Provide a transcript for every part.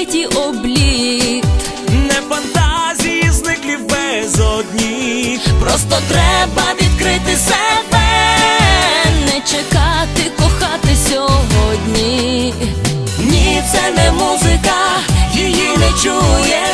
газеті облік, не фантазії зниклі без одні. Просто треба відкрити себе, не чекати, кохати сьогодні. Ні, це не музика, її не чує.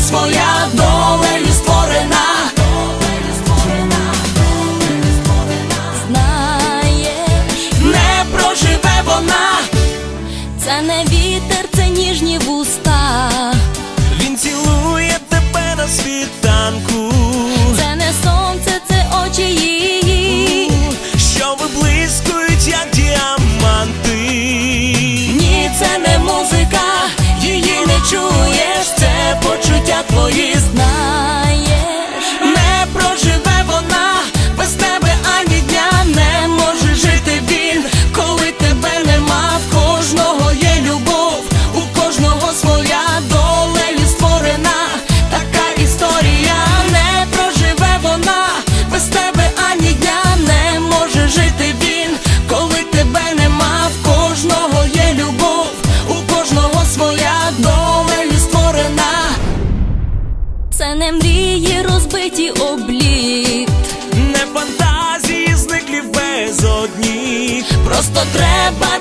своя долею створена. Знаєш, не проживе вона, це не вітер, це ніжні вуста. Він цілує тебе на світанку. for you. мрії розбиті обліт, не фантазії зниклі без одні, просто треба.